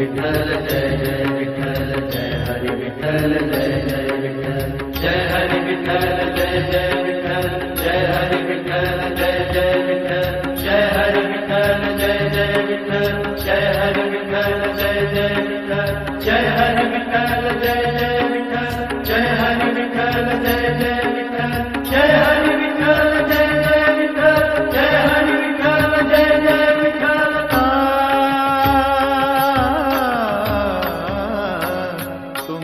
विठ्ठल जय जय विठ्ठल जय हरी विठ्ठल जय जय विठ्ठल जय हरी विठ्ठल जय जय विठ्ठल जय हरी विठ्ठल जय जय विठ्ठल जय हरी विठ्ठल जय जय विठ्ठल जय हरी विठ्ठल जय जय विठ्ठल जय हरी विठ्ठल जय जय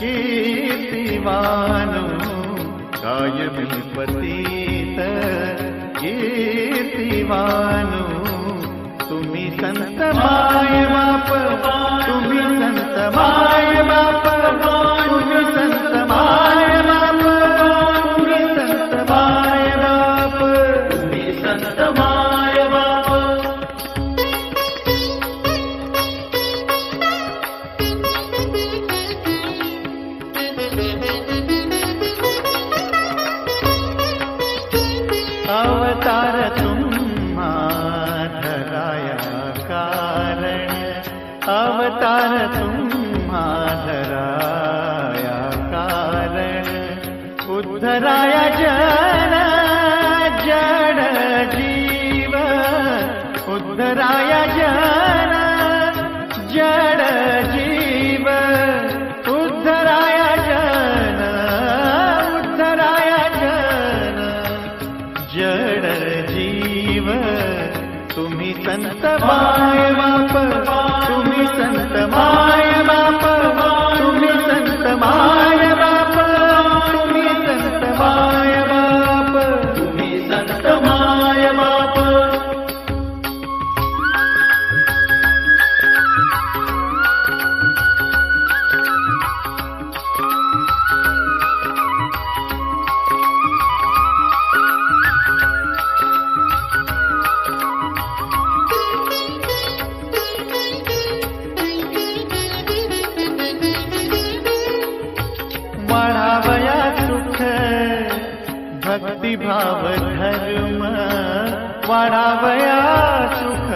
कीर्तिवानो कायमी पतित कीर्तिवानो तुम्ही संत माय बाप तुम्ही संत माय बाप. अवतार तुम्हा धराया कारण उद्धराया जन जड जीव उद्धराया जन जड जीव उद्धराया जन उद्धराया जन जड जीव तुम्ही संत माय बाप Bye. भक्तिभाव धर्म वाढावया सुख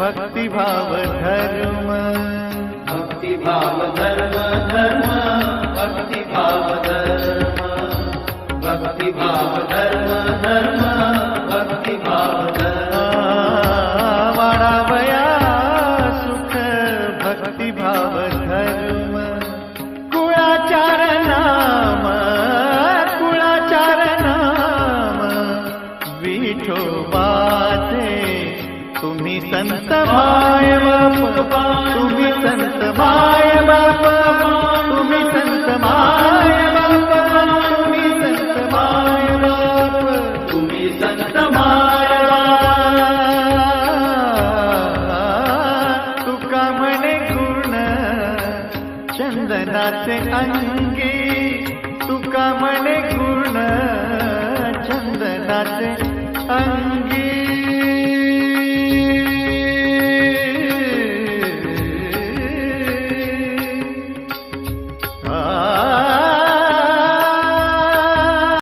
भक्तिभाव धर्म। भक्तिभाव धर्म धर्म। तुम्ही संत माय बाप तुम्ही संत माय बाप तुम्ही संत माय बाप तुम्ही संत माय बाप तुम्ही संत माय तुका म्हणे गुण चंदनाचे अंगी तुका म्हणे गुण चंदनाचे